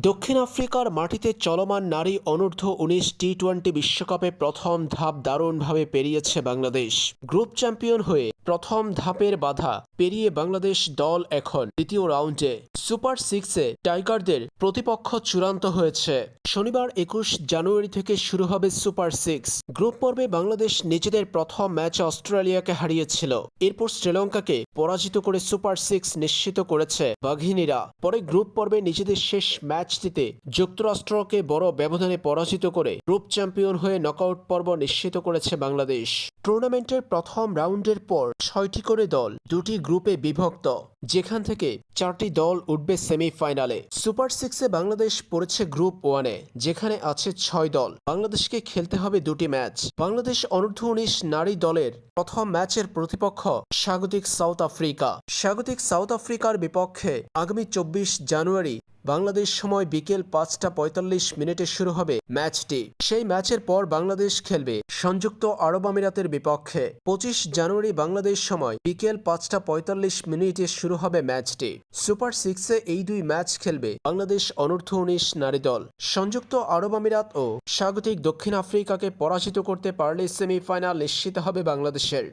দক্ষিণ আফ্রিকার মাটিতে চলমান নারী অনূর্ধ্ব উনিশ টি টোয়েন্টি বিশ্বকাপে প্রথম ধাপ দারুণভাবে পেরিয়েছে বাংলাদেশ। গ্রুপ চ্যাম্পিয়ন হয়ে প্রথম ধাপের বাধা পেরিয়ে বাংলাদেশ দল এখন দ্বিতীয় রাউন্ডে। সুপার সিক্সে টাইগারদের প্রতিপক্ষ চূড়ান্ত হয়েছে। শনিবার একুশ জানুয়ারি থেকে শুরু হবে সুপার সিক্স। গ্রুপ পর্বে বাংলাদেশ নিজেদের প্রথম ম্যাচে অস্ট্রেলিয়াকে হারিয়েছিল। এরপর শ্রীলঙ্কাকে পরাজিত করে সুপার সিক্স নিশ্চিত করেছে বাঘিনীরা। পরে গ্রুপ পর্বে নিজেদের শেষ ম্যাচটিতে যুক্তরাষ্ট্রকে বড় ব্যবধানে পরাজিত করে গ্রুপ চ্যাম্পিয়ন হয়ে নকআউট পর্ব নিশ্চিত করেছে বাংলাদেশ। টুর্নামেন্টের প্রথম রাউন্ডের পর ছয়টি করে দল। দুটি গ্রুপে বিভক্ত, যেখান থেকে চারটি দল উঠবে সেমিফাইনালে। সুপার সিক্সে বাংলাদেশ পড়েছে গ্রুপ ওয়ানে, যেখানে আছে ছয় দল। বাংলাদেশকে খেলতে হবে দুটি ম্যাচ। বাংলাদেশ অনূর্ধ্ব উনিশ নারী দলের প্রথম ম্যাচের প্রতিপক্ষ স্বাগতিক সাউথ আফ্রিকা। স্বাগতিক সাউথ আফ্রিকার বিপক্ষে আগামী চব্বিশ জানুয়ারি বাংলাদেশ সময় বিকেল পাঁচটা পঁয়তাল্লিশ মিনিটে শুরু হবে ম্যাচটি। সেই ম্যাচের পর বাংলাদেশ খেলবে। সংযুক্ত আরব আমিরাতের বিপক্ষে পঁচিশ জানুয়ারি বাংলাদেশ সময় বিকেল পাঁচটা পঁয়তাল্লিশ মিনিটে শুরু হবে ম্যাচটি। সুপার সিক্সে এই দুই ম্যাচ খেলবে বাংলাদেশ অনূর্ধ্ব উনিশ নারী দল। সংযুক্ত আরব আমিরাত ও স্বাগতিক দক্ষিণ আফ্রিকাকে পরাজিত করতে পারলে সেমিফাইনাল নিশ্চিত হবে বাংলাদেশের।